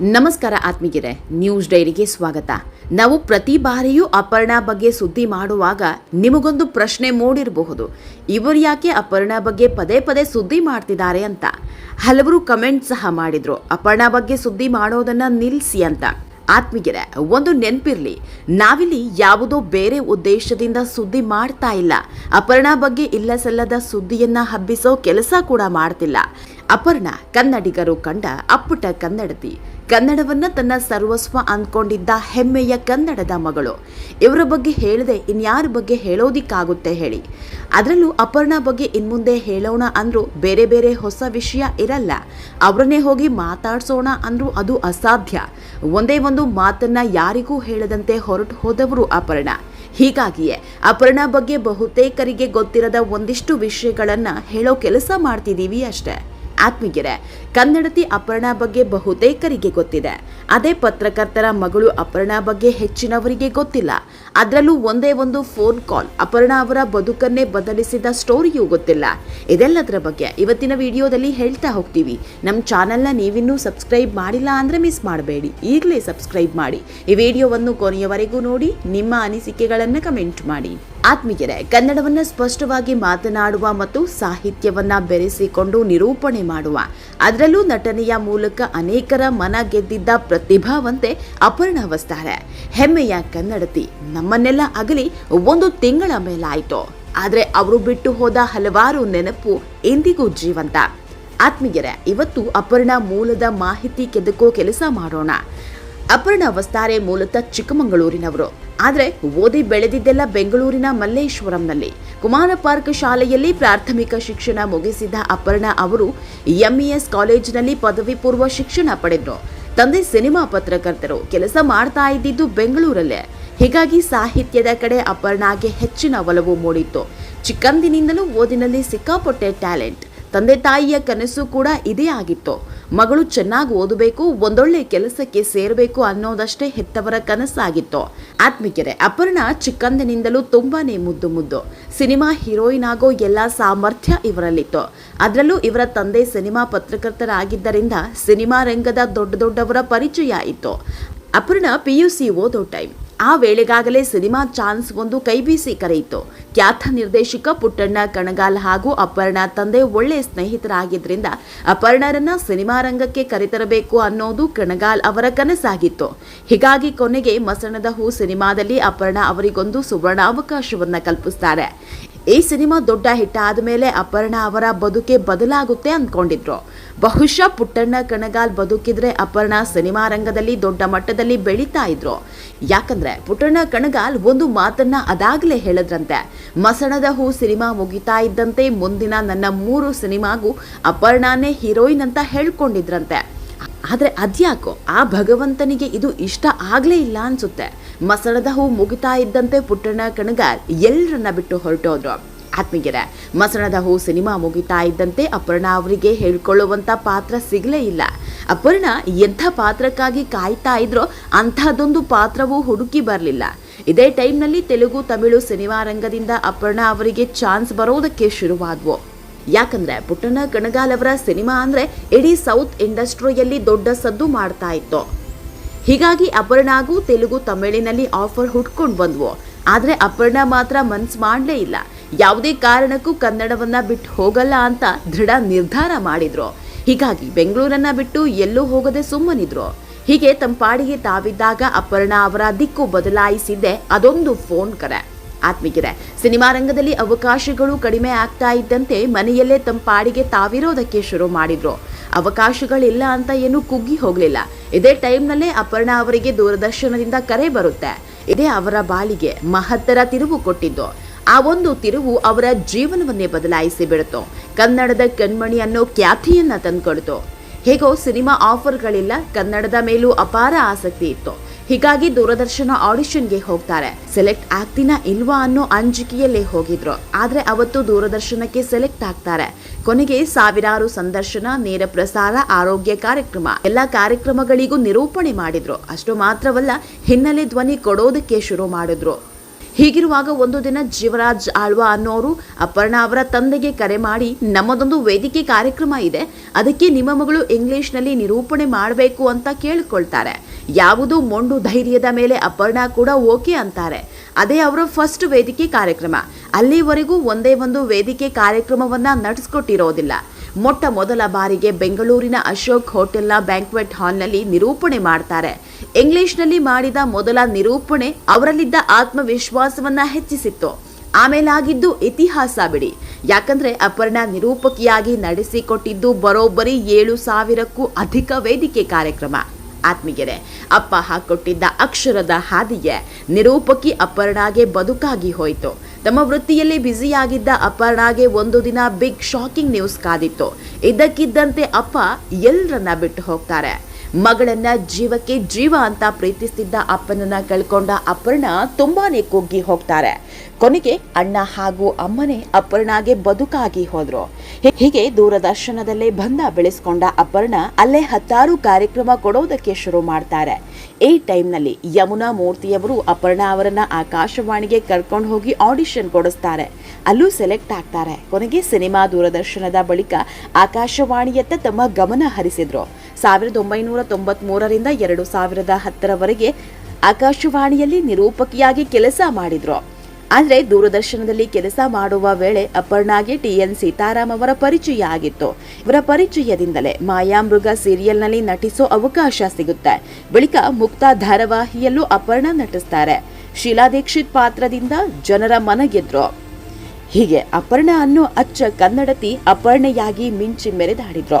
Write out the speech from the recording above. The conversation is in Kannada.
ನಮಸ್ಕಾರ ಆತ್ಮೀಗಿರೆ ನ್ಯೂಸ್ ಡೈರಿಗೆ ಸ್ವಾಗತ. ನಾವು ಪ್ರತಿ ಬಾರಿಯೂ ಅಪರ್ಣಾ ಬಗ್ಗೆ ಸುದ್ದಿ ಮಾಡುವಾಗ ನಿಮಗೊಂದು ಪ್ರಶ್ನೆ ಮೂಡಿರಬಹುದು. ಇವರು ಯಾಕೆ ಅಪರ್ಣಾ ಬಗ್ಗೆ ಪದೇ ಪದೇ ಸುದ್ದಿ ಮಾಡ್ತಿದ್ದಾರೆ ಅಂತ. ಹಲವರು ಕಮೆಂಟ್ ಸಹ ಮಾಡಿದ್ರು. ಅಪರ್ಣಾ ಬಗ್ಗೆ ಸುದ್ದಿ ಮಾಡೋದನ್ನ ನಿಲ್ಲಿಸಿ ಅಂತ. ಆತ್ಮೀಗೆರೆ ಒಂದು ನೆನಪಿರ್ಲಿ. ನಾವಿಲ್ಲಿ ಯಾವುದೋ ಬೇರೆ ಉದ್ದೇಶದಿಂದ ಸುದ್ದಿ ಮಾಡ್ತಾ ಇಲ್ಲ. ಅಪರ್ಣಾ ಬಗ್ಗೆ ಇಲ್ಲ ಸಲ್ಲದ ಸುದ್ದಿಯನ್ನ ಹಬ್ಬಿಸೋ ಕೆಲಸ ಕೂಡ ಮಾಡ್ತಿಲ್ಲ. ಅಪರ್ಣ, ಕನ್ನಡಿಗರು ಕಂಡ ಅಪ್ಪುಟ ಕನ್ನಡತಿ. ಕನ್ನಡವನ್ನ ತನ್ನ ಸರ್ವಸ್ವ ಅಂದ್ಕೊಂಡಿದ್ದ ಹೆಮ್ಮೆಯ ಕನ್ನಡದ ಮಗಳು. ಇವರ ಬಗ್ಗೆ ಹೇಳದೆ, ಇನ್ಯಾರ ಬಗ್ಗೆ ಹೇಳೋದಿಕ್ಕಾಗುತ್ತೆ ಹೇಳಿ. ಅದರಲ್ಲೂ ಅಪರ್ಣ ಬಗ್ಗೆ ಇನ್ಮುಂದೆ ಹೇಳೋಣ ಅಂದ್ರೂ ಬೇರೆ ಬೇರೆ ಹೊಸ ವಿಷಯ ಇರಲ್ಲ. ಅವರನ್ನೇ ಹೋಗಿ ಮಾತಾಡ್ಸೋಣ ಅಂದ್ರೂ ಅದು ಅಸಾಧ್ಯ. ಒಂದೇ ಒಂದು ಮಾತನ್ನ ಯಾರಿಗೂ ಹೇಳದಂತೆ ಹೊರಟು ಹೋದವರು ಅಪರ್ಣ. ಹೀಗಾಗಿಯೇ ಅಪರ್ಣ ಬಗ್ಗೆ ಬಹುತೇಕರಿಗೆ ಗೊತ್ತಿರದ ಒಂದಿಷ್ಟು ವಿಷಯಗಳನ್ನ ಹೇಳೋ ಕೆಲಸ ಮಾಡ್ತಿದ್ದೀವಿ ಅಷ್ಟೇ. ಆತ್ಮೀಗೆರೆ ಕನ್ನಡತಿ ಅಪರ್ಣ ಬಗ್ಗೆ ಬಹುತೇಕರಿಗೆ ಗೊತ್ತಿದೆ. ಅದೇ ಪತ್ರಕರ್ತರ ಮಗಳು ಅಪರ್ಣ ಬಗ್ಗೆ ಹೆಚ್ಚಿನವರಿಗೆ ಗೊತ್ತಿಲ್ಲ. ಅದರಲ್ಲೂ ಒಂದೇ ಒಂದು ಫೋನ್ ಕಾಲ್. ಅಪರ್ಣ ಅವರ ಬದುಕನ್ನೇ ಬದಲಿಸಿದ ಸ್ಟೋರಿಯೂ ಗೊತ್ತಿಲ್ಲ. ಇದೆಲ್ಲದರ ಬಗ್ಗೆ ಇವತ್ತಿನ ವಿಡಿಯೋದಲ್ಲಿ ಹೇಳ್ತಾ ಹೋಗ್ತೀವಿ. ನಮ್ಮ ಚಾನಲ್ನ ನೀವಿನ್ನೂ ಸಬ್ಸ್ಕ್ರೈಬ್ ಮಾಡಿಲ್ಲ ಅಂದರೆ ಮಿಸ್ ಮಾಡಬೇಡಿ. ಈಗಲೇ ಸಬ್ಸ್ಕ್ರೈಬ್ ಮಾಡಿ. ಈ ವಿಡಿಯೋವನ್ನು ಕೊನೆಯವರೆಗೂ ನೋಡಿ, ನಿಮ್ಮ ಅನಿಸಿಕೆಗಳನ್ನು ಕಮೆಂಟ್ ಮಾಡಿ. ಆತ್ಮೀಯರೇ, ಕನ್ನಡವನ್ನು ಸ್ಪಷ್ಟವಾಗಿ ಮಾತನಾಡುವ ಮತ್ತು ಸಾಹಿತ್ಯವನ್ನ ಬೆರೆಸಿಕೊಂಡು ನಿರೂಪಣೆ ಮಾಡುವ, ಅದರಲ್ಲೂ ನಟನೆಯ ಮೂಲಕ ಅನೇಕರ ಮನ ಗೆದ್ದಿದ್ದ ಪ್ರತಿಭಾವಂತೆ ಅಪರ್ಣ ವಸ್ತಾರೆ ಹೆಮ್ಮೆಯ ಕನ್ನಡತಿ ನಮ್ಮನ್ನೆಲ್ಲ ಅಗಲಿ ಒಂದು ತಿಂಗಳ ಮೇಲಾಯಿತು. ಆದರೆ ಅವರು ಬಿಟ್ಟು ಹೋದ ಹಲವಾರು ನೆನಪು ಇಂದಿಗೂ ಜೀವಂತ. ಆತ್ಮೀಯರೇ, ಇವತ್ತು ಅಪರ್ಣ ಮೂಲದ ಮಾಹಿತಿ ಕೆದಕೋ ಕೆಲಸ ಮಾಡೋಣ. ಅಪರ್ಣ ವಸ್ತಾರೆ ಮೂಲತಃ ಚಿಕ್ಕಮಗಳೂರಿನವರು. ಆದರೆ ಓದಿ ಬೆಳೆದಿದ್ದೆಲ್ಲ ಬೆಂಗಳೂರಿನ ಮಲ್ಲೇಶ್ವರಂನಲ್ಲಿ. ಕುಮಾರ ಪಾರ್ಕ್ ಶಾಲೆಯಲ್ಲಿ ಪ್ರಾಥಮಿಕ ಶಿಕ್ಷಣ ಮುಗಿಸಿದ ಅಪರ್ಣ ಅವರು ಎಂಇಎಸ್ ಕಾಲೇಜಿನಲ್ಲಿ ಪದವಿ ಪೂರ್ವ ಶಿಕ್ಷಣ ಪಡೆದ್ರು. ತಂದೆ ಸಿನಿಮಾ ಪತ್ರಕರ್ತರು ಕೆಲಸ ಮಾಡ್ತಾ ಇದ್ದಿದ್ದು ಬೆಂಗಳೂರಲ್ಲೇ. ಹೀಗಾಗಿ ಸಾಹಿತ್ಯದ ಕಡೆ ಅಪರ್ಣಾಗೆ ಹೆಚ್ಚಿನ ಒಲವು ಮೂಡಿತ್ತು. ಚಿಕ್ಕಂದಿನಿಂದಲೂ ಓದಿನಲ್ಲಿ ಸಿಕ್ಕಾಪಟ್ಟೆ ಟ್ಯಾಲೆಂಟ್. ತಂದೆ ತಾಯಿಯ ಕನಸು ಕೂಡ ಇದೇ ಆಗಿತ್ತು. ಮಗಳು ಚೆನ್ನಾಗಿ ಓದಬೇಕು, ಒಂದೊಳ್ಳೆ ಕೆಲಸಕ್ಕೆ ಸೇರಬೇಕು ಅನ್ನೋದಷ್ಟೇ ಹೆತ್ತವರ ಕನಸಾಗಿತ್ತು. ಆತ್ಮಿಕೆರೆ ಅಪರ್ಣ ಚಿಕ್ಕಂದಿನಿಂದಲೂ ತುಂಬಾನೇ ಮುದ್ದು ಮುದ್ದು. ಸಿನಿಮಾ ಹೀರೋಯಿನ್ ಆಗೋ ಎಲ್ಲ ಸಾಮರ್ಥ್ಯ ಇವರಲ್ಲಿತ್ತು. ಅದರಲ್ಲೂ ಇವರ ತಂದೆ ಸಿನಿಮಾ ಪತ್ರಕರ್ತರಾಗಿದ್ದರಿಂದ ಸಿನಿಮಾ ರಂಗದ ದೊಡ್ಡ ದೊಡ್ಡವರ ಪರಿಚಯ ಇತ್ತು. ಅಪರ್ಣ ಪಿ ಯು ಸಿ ಓದೋ ಟೈಮ್. ಆ ವೇಳೆಗಾಗಲೇ ಸಿನಿಮಾ ಚಾನ್ಸ್ ಒಂದು ಕೈಬೀಸಿ ಕರೆಯಿತು. ಖ್ಯಾತ ನಿರ್ದೇಶಕ ಪುಟ್ಟಣ್ಣ ಕಣಗಾಲ್ ಹಾಗೂ ಅಪರ್ಣ ತಂದೆ ಒಳ್ಳೆ ಸ್ನೇಹಿತರಾಗಿದ್ದರಿಂದ ಅಪರ್ಣರನ್ನ ಸಿನಿಮಾ ರಂಗಕ್ಕೆ ಕರೆತರಬೇಕು ಅನ್ನೋದು ಕಣಗಾಲ್ ಅವರ ಕನಸಾಗಿತ್ತು. ಹೀಗಾಗಿ ಕೊನೆಗೆ ಮಸಣದ ಹೂ ಸಿನಿಮಾದಲ್ಲಿ ಅಪರ್ಣ ಅವರಿಗೊಂದು ಸುವರ್ಣ ಅವಕಾಶವನ್ನ ಕಲ್ಪಿಸ್ತಾರೆ. ಈ ಸಿನಿಮಾ ದೊಡ್ಡ ಹಿಟ್ ಆದಮೇಲೆ ಅಪರ್ಣ ಅವರ ಬದುಕೆ ಬದಲಾಗುತ್ತೆ ಅಂದ್ಕೊಂಡಿದ್ರು ಬಹುಶಃ ಪುಟ್ಟಣ್ಣ ಕಣಗಾಲ್ ಬದುಕಿದ್ರೆ ಅಪರ್ಣ ಸಿನಿಮಾ ರಂಗದಲ್ಲಿ ದೊಡ್ಡ ಮಟ್ಟದಲ್ಲಿ ಬೆಳೀತಾ ಇದ್ರು. ಯಾಕಂದ್ರೆ ಪುಟ್ಟಣ್ಣ ಕಣಗಾಲ್ ಒಂದು ಮಾತನ್ನ ಅದಾಗಲೇ ಹೇಳಿದ್ರಂತೆ. ಮಸಣದ ಹೂ ಸಿನಿಮಾ ಮುಗಿತಾ ಇದ್ದಂತೆ ಮುಂದಿನ ನನ್ನ ಮೂರು ಸಿನಿಮಾಗೂ ಅಪರ್ಣಾನೇ ಹೀರೋಯಿನ್ ಅಂತ ಹೇಳ್ಕೊಂಡಿದ್ರಂತೆ. ಆದ್ರೆ ಅದ್ಯಾಕೋ ಆ ಭಗವಂತನಿಗೆ ಇದು ಇಷ್ಟ ಆಗಲೇ ಇಲ್ಲ ಅನ್ಸುತ್ತೆ. ಮಸಣದ ಹೂ ಮುಗಿತಾ ಇದ್ದಂತೆ ಪುಟ್ಟಣ್ಣ ಕಣಗಾರ್ ಎಲ್ಲರನ್ನ ಬಿಟ್ಟು ಹೊರಟೋದ್ರು. ಆತ್ಮೀಗೆರೆ ಮಸಣದ ಹೂ ಸಿನಿಮಾ ಮುಗಿತಾ ಇದ್ದಂತೆ ಅಪರ್ಣ ಅವರಿಗೆ ಹೇಳ್ಕೊಳ್ಳುವಂಥ ಪಾತ್ರ ಸಿಗಲೇ ಇಲ್ಲ. ಅಪರ್ಣ ಎಂಥ ಪಾತ್ರಕ್ಕಾಗಿ ಕಾಯ್ತಾ ಇದ್ರೋ ಅಂಥದ್ದೊಂದು ಪಾತ್ರವೂ ಹುಡುಕಿ ಬರಲಿಲ್ಲ. ಇದೇ ಟೈಮ್ನಲ್ಲಿ ತೆಲುಗು ತಮಿಳು ಸಿನಿಮಾ ರಂಗದಿಂದ ಅಪರ್ಣ ಅವರಿಗೆ ಚಾನ್ಸ್ ಬರೋದಕ್ಕೆ ಶುರುವಾದ್ವು. ಯಾಕಂದ್ರೆ ಪುಟ್ಟಣ್ಣ ಕಣಗಾಲ್ ಅವರ ಸಿನಿಮಾ ಅಂದ್ರೆ ಇಡೀ ಸೌತ್ ಇಂಡಸ್ಟ್ರಿಯಲ್ಲಿ ದೊಡ್ಡ ಸದ್ದು ಮಾಡ್ತಾ ಇತ್ತು. ಹೀಗಾಗಿ ಅಪರ್ಣಾಗೂ ತೆಲುಗು ತಮಿಳಿನಲ್ಲಿ ಆಫರ್ ಹುಡ್ಕೊಂಡು ಬಂದ್ವು. ಆದರೆ ಅಪರ್ಣ ಮಾತ್ರ ಮನ್ಸ್ ಮಾಡಲೇ ಇಲ್ಲ. ಯಾವುದೇ ಕಾರಣಕ್ಕೂ ಕನ್ನಡವನ್ನ ಬಿಟ್ಟು ಹೋಗಲ್ಲ ಅಂತ ದೃಢ ನಿರ್ಧಾರ ಮಾಡಿದ್ರು. ಹೀಗಾಗಿ ಬೆಂಗಳೂರನ್ನ ಬಿಟ್ಟು ಎಲ್ಲೂ ಹೋಗದೆ ಸುಮ್ಮನಿದ್ರು. ಹೀಗೆ ತಮ್ಮ ಪಾಡಿಗೆ ತಾವಿದ್ದಾಗ ಅಪರ್ಣ ಅವರ ದಿಕ್ಕು ಬದಲಾಯಿಸಿದ್ದೆ ಅದೊಂದು ಫೋನ್ ಕರೆ. ಆತ್ಮಿಗಿದೆ ಸಿನಿಮಾ ರಂಗದಲ್ಲಿ ಅವಕಾಶಗಳು ಕಡಿಮೆ ಆಗ್ತಾ ಇದ್ದಂತೆ ಮನೆಯಲ್ಲೇ ತಮ್ಮ ಪಾಡಿಗೆ ತಾವಿರೋದಕ್ಕೆ ಶುರು ಮಾಡಿದ್ರು. ಅವಕಾಶಗಳಿಲ್ಲ ಅಂತ ಏನು ಕುಗ್ಗಿ ಹೋಗಲಿಲ್ಲ. ಇದೇ ಟೈಮ್ನಲ್ಲೇ ಅಪರ್ಣ ಅವರಿಗೆ ದೂರದರ್ಶನದಿಂದ ಕರೆ ಬರುತ್ತೆ. ಇದೇ ಅವರ ಬಾಳಿಗೆ ಮಹತ್ತರ ತಿರುವು ಕೊಟ್ಟಿದ್ದು. ಆ ಒಂದು ತಿರುವು ಅವರ ಜೀವನವನ್ನೇ ಬದಲಾಯಿಸಿ ಬಿಡುತ್ತೋ ಕನ್ನಡದ ಕಣ್ಮಣಿ ಅನ್ನೋ ಖ್ಯಾತಿಯನ್ನ ತಂದುಕೊಡ್ತು ಹೇಗೋ ಸಿನಿಮಾ ಆಫರ್ಗಳಿಲ್ಲ, ಕನ್ನಡದ ಮೇಲೂ ಅಪಾರ ಆಸಕ್ತಿ ಇತ್ತು. ಹೀಗಾಗಿ ದೂರದರ್ಶನ ಆಡಿಷನ್ಗೆ ಹೋಗ್ತಾರೆ. ಸೆಲೆಕ್ಟ್ ಆಗ್ತೀನ ಇಲ್ವಾ ಅನ್ನೋ ಅಂಜಿಕೆಯಲ್ಲೇ ಹೋಗಿದ್ರು. ಆದ್ರೆ ಅವತ್ತು ದೂರದರ್ಶನಕ್ಕೆ ಸೆಲೆಕ್ಟ್ ಆಗ್ತಾರೆ. ಕೊನೆಗೆ ಸಾವಿರಾರು ಸಂದರ್ಶನ, ನೇರ ಪ್ರಸಾರ, ಆರೋಗ್ಯ ಕಾರ್ಯಕ್ರಮ ಎಲ್ಲಾ ಕಾರ್ಯಕ್ರಮಗಳಿಗೂ ನಿರೂಪಣೆ ಮಾಡಿದ್ರು. ಅಷ್ಟು ಮಾತ್ರವಲ್ಲ, ಹಿನ್ನೆಲೆ ಧ್ವನಿ ಕೊಡೋದಕ್ಕೆ ಶುರು ಮಾಡಿದ್ರು. ಹೀಗಿರುವಾಗ ಒಂದು ದಿನ ಜೀವರಾಜ್ ಆಳ್ವಾ ಅನ್ನೋರು ಅಪರ್ಣ ಅವರ ತಂದೆಗೆ ಕರೆ ಮಾಡಿ, ನಮ್ಮದೊಂದು ವೇದಿಕೆ ಕಾರ್ಯಕ್ರಮ ಇದೆ. ಅದಕ್ಕೆ ನಿಮ್ಮ ಮಗಳು ಇಂಗ್ಲಿಷ್ನಲ್ಲಿ ನಿರೂಪಣೆ ಮಾಡಬೇಕು ಅಂತ ಕೇಳಿಕೊಳ್ತಾರೆ. ಯಾವುದೋ ಮೊಂಡು ಧೈರ್ಯದ ಮೇಲೆ ಅಪರ್ಣ ಕೂಡ ಓಕೆ ಅಂತಾರೆ. ಅದೇ ಅವರ ಫಸ್ಟ್ ವೇದಿಕೆ ಕಾರ್ಯಕ್ರಮ. ಅಲ್ಲಿವರೆಗೂ ಒಂದೇ ಒಂದು ವೇದಿಕೆ ಕಾರ್ಯಕ್ರಮವನ್ನು ನಡೆಸ್ಕೊಟ್ಟಿರೋದಿಲ್ಲ. ಮೊಟ್ಟ ಮೊದಲ ಬಾರಿಗೆ ಬೆಂಗಳೂರಿನ ಅಶೋಕ್ ಹೋಟೆಲ್ನ ಬ್ಯಾಂಕ್ವೆಟ್ ಹಾಲ್ನಲ್ಲಿ ನಿರೂಪಣೆ ಮಾಡ್ತಾರೆ. ಇಂಗ್ಲಿಷ್ನಲ್ಲಿ ಮಾಡಿದ ಮೊದಲ ನಿರೂಪಣೆ ಅವರಲ್ಲಿದ್ದ ಆತ್ಮವಿಶ್ವಾಸವನ್ನ ಹೆಚ್ಚಿಸಿತ್ತು. ಆಮೇಲಾಗಿದ್ದು ಇತಿಹಾಸ ಬಿಡಿ. ಯಾಕಂದ್ರೆ ಅಪರ್ಣ ನಿರೂಪಕಿಯಾಗಿ ನಡೆಸಿಕೊಟ್ಟಿದ್ದು ಬರೋಬ್ಬರಿ ಏಳು ಸಾವಿರಕ್ಕೂ ಅಧಿಕ ವೇದಿಕೆ ಕಾರ್ಯಕ್ರಮ. ಆತ್ಮೀಗೆರೆ ಅಪ್ಪ ಹಾಕೊಟ್ಟಿದ್ದ ಅಕ್ಷರದ ಹಾದಿಯೇ ನಿರೂಪಕಿ ಅಪರ್ಣಾಗೆ ಬದುಕಾಗಿ ಹೋಯಿತು. ತಮ್ಮ ವೃತ್ತಿಯಲ್ಲಿ ಬ್ಯುಸಿಯಾಗಿದ್ದ ಅಪರ್ಣಾಗೆ ಒಂದು ದಿನ ಬಿಗ್ ಶಾಕಿಂಗ್ ನ್ಯೂಸ್ ಕಾದಿತ್ತು. ಇದ್ದಕ್ಕಿದ್ದಂತೆ ಅಪ್ಪ ಎಲ್ಲರನ್ನ ಬಿಟ್ಟು ಹೋಗ್ತಾರೆ. ಮಗಳನ್ನ ಜೀವಕ್ಕೆ ಜೀವ ಅಂತ ಪ್ರೀತಿಸ್ತಿದ್ದ ಅಪ್ಪನನ್ನ ಕಳ್ಕೊಂಡ ಅಪರ್ಣ ತುಂಬಾನೇ ಕುಗ್ಗಿ ಹೋಗ್ತಾರೆ. ಕೊನೆಗೆ ಅಣ್ಣ ಹಾಗೂ ಅಮ್ಮನೇ ಅಪರ್ಣಾಗೆ ಬದುಕಾಗಿ ಹೋದ್ರು. ಹೀಗೆ ದೂರದರ್ಶನದಲ್ಲೇ ಬಂದ ಬೆಳೆಸ್ಕೊಂಡ ಅಪರ್ಣ ಅಲ್ಲೇ ಹತ್ತಾರು ಕಾರ್ಯಕ್ರಮ ಕೊಡೋದಕ್ಕೆ ಶುರು ಮಾಡ್ತಾರೆ. ಈ ಟೈಮ್ನಲ್ಲಿ ಯಮುನಾ ಮೂರ್ತಿಯವರು ಅಪರ್ಣ ಅವರನ್ನ ಆಕಾಶವಾಣಿಗೆ ಕರ್ಕೊಂಡು ಹೋಗಿ ಆಡಿಷನ್ ಕೊಡಿಸ್ತಾರೆ. ಅಲ್ಲೂ ಸೆಲೆಕ್ಟ್ ಆಗ್ತಾರೆ. ಕೊನೆಗೆ ಸಿನಿಮಾ ದೂರದರ್ಶನದ ಬಳಿಕ ಆಕಾಶವಾಣಿಯತ್ತ ತಮ್ಮ ಗಮನ ಹರಿಸಿದ್ರು. ಸಾವಿರದ ಒಂಬೈನೂರ ತೊಂಬತ್ಮೂರರಿಂದ ಎರಡು ಸಾವಿರದ ಹತ್ತರವರೆಗೆ ಆಕಾಶವಾಣಿಯಲ್ಲಿ ನಿರೂಪಕಿಯಾಗಿ ಕೆಲಸ ಮಾಡಿದ್ರು. ಆದರೆ ದೂರದರ್ಶನದಲ್ಲಿ ಕೆಲಸ ಮಾಡುವ ವೇಳೆ ಅಪರ್ಣಾಗೆ ಟಿ ಎನ್ ಸೀತಾರಾಮ್ ಅವರ ಪರಿಚಯ ಆಗಿತ್ತು. ಇವರ ಪರಿಚಯದಿಂದಲೇ ಮಾಯಾಮೃಗ ಸೀರಿಯಲ್ನಲ್ಲಿ ನಟಿಸೋ ಅವಕಾಶ ಸಿಗುತ್ತೆ. ಬಳಿಕ ಮುಕ್ತ ಧಾರಾವಾಹಿಯಲ್ಲೂ ಅಪರ್ಣ ನಟಿಸ್ತಾರೆ. ಶೀಲಾ ದೀಕ್ಷಿತ್ ಪಾತ್ರದಿಂದ ಜನರ ಮನ ಗೆದ್ರು ಹೀಗೆ ಅಪರ್ಣ ಅನ್ನೋ ಅಚ್ಚ ಕನ್ನಡತಿ ಅಪರ್ಣೆಯಾಗಿ ಮಿಂಚಿ ಮೆರೆದಾಡಿದ್ರು.